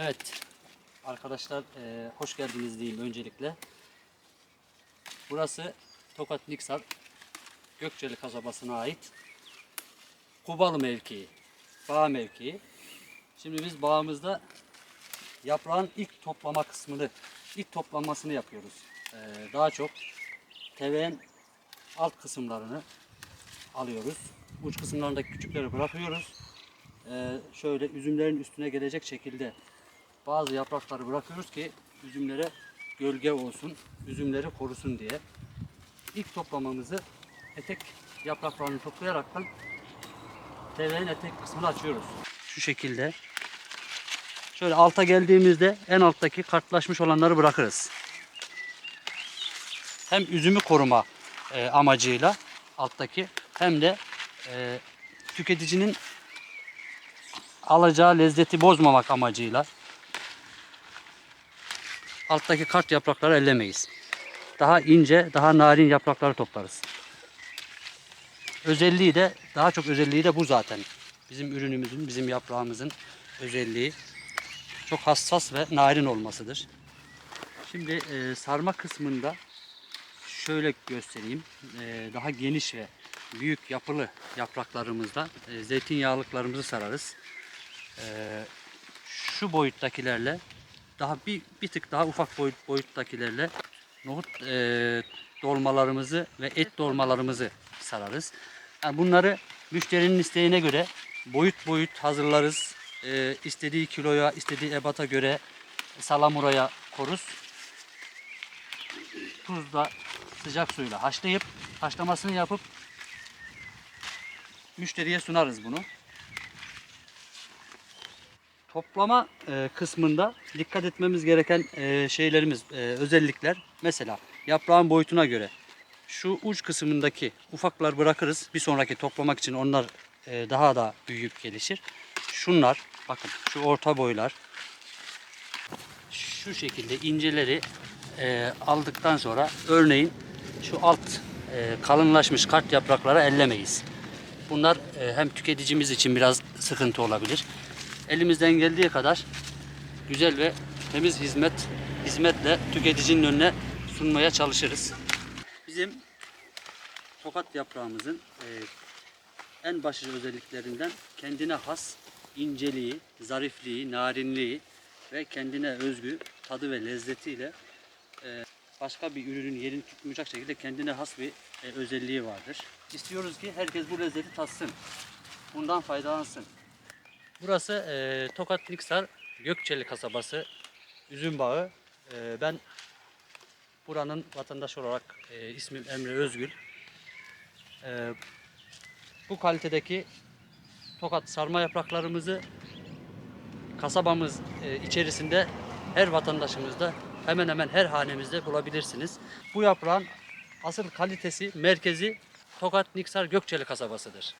Evet arkadaşlar e, hoş geldiniz diyeyim öncelikle. Burası Tokat Niksar Gökçeli kasabasına ait Kubalı mevkii, bağ mevkii. Şimdi biz bağımızda yaprağın ilk toplama kısmını, ilk toplanmasını yapıyoruz. E, daha çok teveğin alt kısımlarını alıyoruz. Uç kısımlarındaki küçükleri bırakıyoruz. Ee, şöyle üzümlerin üstüne gelecek şekilde bazı yaprakları bırakıyoruz ki üzümlere gölge olsun, üzümleri korusun diye. İlk toplamamızı etek yapraklarını toplayaraktan teveğin etek kısmını açıyoruz. Şu şekilde. Şöyle alta geldiğimizde en alttaki kartlaşmış olanları bırakırız. Hem üzümü koruma e, amacıyla alttaki hem de e, tüketicinin alacağı lezzeti bozmamak amacıyla alttaki kart yaprakları ellemeyiz. Daha ince, daha narin yaprakları toplarız. Özelliği de, daha çok özelliği de bu zaten. Bizim ürünümüzün, bizim yaprağımızın özelliği çok hassas ve narin olmasıdır. Şimdi e, sarma kısmında şöyle göstereyim. E, daha geniş ve büyük yapılı yapraklarımızda e, zeytinyağlıklarımızı sararız. E, şu boyuttakilerle daha bir, bir tık daha ufak boyut, boyuttakilerle nohut e, dolmalarımızı ve et dolmalarımızı sararız. Yani bunları müşterinin isteğine göre boyut boyut hazırlarız. E, istediği kiloya, istediği ebata göre salamuraya koruz. Tuzla, sıcak suyla haşlayıp haşlamasını yapıp müşteriye sunarız bunu. Toplama e, kısmında dikkat etmemiz gereken e, şeylerimiz, e, özellikler mesela yaprağın boyutuna göre şu uç kısmındaki ufaklar bırakırız. Bir sonraki toplamak için onlar daha da büyüyüp gelişir. Şunlar bakın şu orta boylar şu şekilde inceleri aldıktan sonra örneğin şu alt kalınlaşmış kart yaprakları ellemeyiz. Bunlar hem tüketicimiz için biraz sıkıntı olabilir. Elimizden geldiği kadar güzel ve temiz hizmet hizmetle tüketicinin önüne sunmaya çalışırız. Bizim tokat yaprağımızın e, en başlıca özelliklerinden kendine has inceliği, zarifliği, narinliği ve kendine özgü tadı ve lezzetiyle e, başka bir ürünün yerini tutmayacak şekilde kendine has bir e, özelliği vardır. İstiyoruz ki herkes bu lezzeti tatsın. Bundan faydalansın. Burası e, Tokat Niksar Gökçeli kasabası üzüm bağı. E, ben buranın vatandaşı olarak e, ismim Emre Özgül. E, bu kalitedeki Tokat sarma yapraklarımızı kasabamız e, içerisinde her vatandaşımızda hemen hemen her hanemizde bulabilirsiniz. Bu yaprağın asıl kalitesi, merkezi Tokat Niksar Gökçeli kasabasıdır.